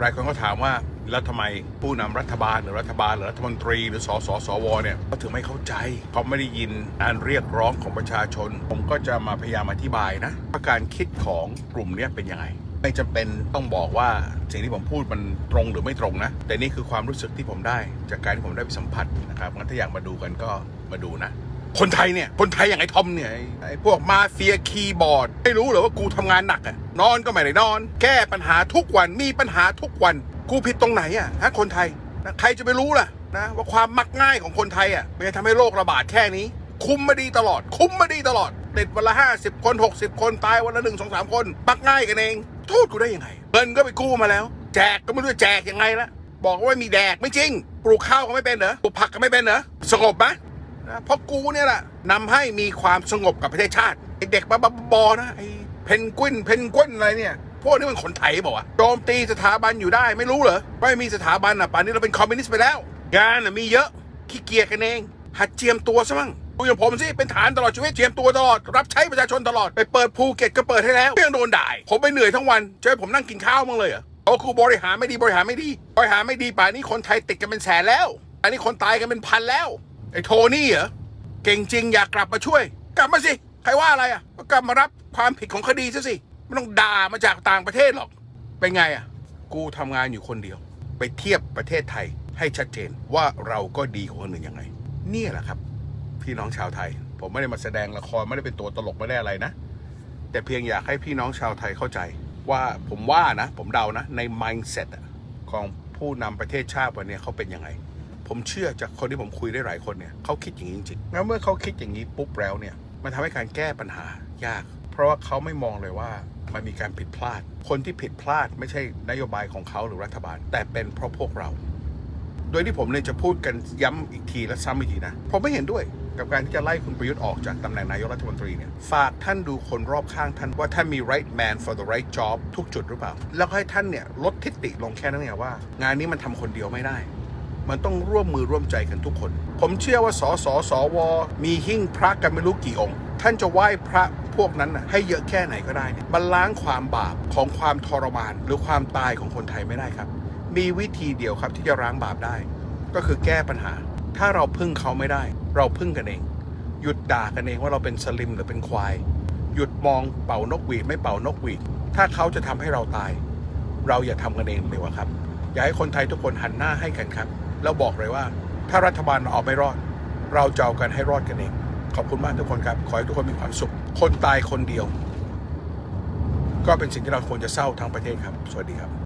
หลายคนก็ถามว่าแล้วทำไมผู้นำรัฐบาลหรือรัฐบาลหรือรัฐมนตรีหรือสสสวเนี่ยเขาถึงไม่เข้าใจเขาไม่ได้ยินการเรียกร้องของประชาชน ผมก็จะมาพยายามอธิบายนะว่าการคิดของกลุ่มเนี้ยเป็นยังไงไม่จำเป็นต้องบอกว่าสิ่งที่ผมพูดมันตรงหรือไม่ตรงนะ แต่นี่คือความรู้สึกที่ผมได้ จากการที่ผมได้ไปสัมผัสนะครับงั้นถ้าอยากมาดูกันก็มาดูนะ คนไทยเนี่ย คนไทยอย่างไอ้ทอมเนี่ย ไอ้พวกมาเฟียคีย์บอร์ด ไม่รู้เหรอว่ากูทำงานหนักอะนอนก็ไม่ได้นอน แก้ปัญหาทุกวันมีปัญหาทุกวัน กูผิดตรงไหนอะฮะคนไทยนะใครจะไปรู้ล่ะนะว่าความมักง่ายของคนไทยอะมันจะทำให้โรคระบาดแค่นี้ คุมมาดีตลอด คุมมาดีตลอดติดวันละห้าสิบคนหกสิบคนตายวันละหนึ่งสองสามคนมักง่ายกันเอง โทษกูได้ยังไงเงินก็ไปกู้มาแล้ว แจกก็ไม่รู้จะแจกยังไงละบอกว่าไม่มีแดกไม่จริง ปลูกข้าวก็ไม่เป็นเหรอปลูกผักก็ไม่เป็นเหรอสงบไหม นะเพราะกูเนี่ยแหละนำให้มีความสงบกับประเทศชาติไอเด็กบ้าบอนะไอเพนกวินเพนกวินอะไรเนี่ยพวกนี้มันคนไทยบอกว่าวะโจมตีสถาบันอยู่ได้ไม่รู้เหรอไม่มีสถาบันอะป่านนี้เราเป็นคอมมิวนิสต์ไปแล้วงานอะมีเยอะขี้เกียจกันเอง หัดเจียมตัวซะมั่งดูอย่างผมสิเป็นฐานตลอดชีวิตเจียมตัวตลอดรับใช้ประชาชนตลอดไปเปิดภูเก็ตก็เปิดให้แล้วยังโดนด่าผมไปเหนื่อยทั้งวันจะให้ผมนั่งกินข้าวมั้งเลยเหรอโอ้ครูบริหารไม่ดีบริหารไม่ดีบริหารไม่ดีป่านนี้คนไทยติดกันเป็นแสนแล้ว อันนี้คนตายกันเป็นพันแล้ว อ้โทนี่เหรอ เก่งจริงอยากกลับมาช่วย กลับมาสิ ใครว่าอะไรอะก็กลับมารับความผิดของคดีซะสิไม่ต้องด่ามาจากต่างประเทศหรอก เป็นไงอะ กูทำงานอยู่คนเดียว ไปเทียบประเทศไทยให้ชัดเจนว่าเราก็ดีกว่าคนอื่นยังไงเนี่ยแหละครับ พี่น้องชาวไทย ผมไม่ได้มาแสดงละครไม่ได้เป็นตัวตลกไม่ได้อะไรนะ แต่เพียงอยากให้พี่น้องชาวไทยเข้าใจ ว่าผมว่านะ ผมเดานะ ใน mindset ของผู้นำประเทศชาติวันนี้เขาเป็นยังไง ผมเชื่อจากคนที่ผมคุยได้หลายคนเนี่ยเขาคิดอย่างนี้จริงๆแล้วเมื่อเขาคิดอย่างนี้ปุ๊บแล้วเนี่ยมันทำให้การแก้ปัญหายาก เพราะว่าเขาไม่มองเลยว่ามันมีการผิดพลาด คนที่ผิดพลาดไม่ใช่นโยบายของเขาหรือรัฐบาล แต่เป็นเพราะพวกเรา โดยที่ผมเนี่ยจะพูดกันย้ำอีกทีและซ้ำอีกทีนะผมไม่เห็นด้วยกับการที่จะไล่คุณประยุทธ์ออกจากตำแหน่งนายกรัฐมนตรีเนี่ยฝากท่านดูคนรอบข้างท่านว่าท่านมี right man for the right job ทุกจุดหรือเปล่า แล้วก็ให้ท่านเนี่ยลดทิฐิลงแค่นั้นเองว่า งานนี้มันทำคนเดียวไม่ได้ มันต้องร่วมมือร่วมใจกันทุกคน ผมเชื่อว่าสสสว มีหิ้งพระกันไม่รู้กี่องค์ ท่านจะไหว้พระพวกนั้นนะให้เยอะแค่ไหนก็ได้เนี่ยมันล้างความบาปของความทรมาน หรือความตายของคนไทยไม่ได้ครับ มีวิธีเดียวครับที่จะล้างบาปได้ ก็คือแก้ปัญหา ถ้าเราพึ่งเขาไม่ได้ เราพึ่งกันเอง หยุดด่ากันเองว่าเราเป็นสลิมหรือเป็นควาย หยุดมองเป่านกหวีดไม่เป่านกหวีดถ้าเขาจะทำให้เราตาย เราอย่าทำกันเองเลยว่าครับ อยากให้คนไทยทุกคนหันหน้าให้กันครับ แล้วบอกเลยว่า ถ้ารัฐบาลเอาไม่รอด เราจะเอากันให้รอดกันเอง ขอบคุณมากทุกคนครับ ขอให้ทุกคนมีความสุข คนตายคนเดียว ก็เป็นสิ่งที่เราควรจะเศร้าทั้งประเทศครับ สวัสดีครับ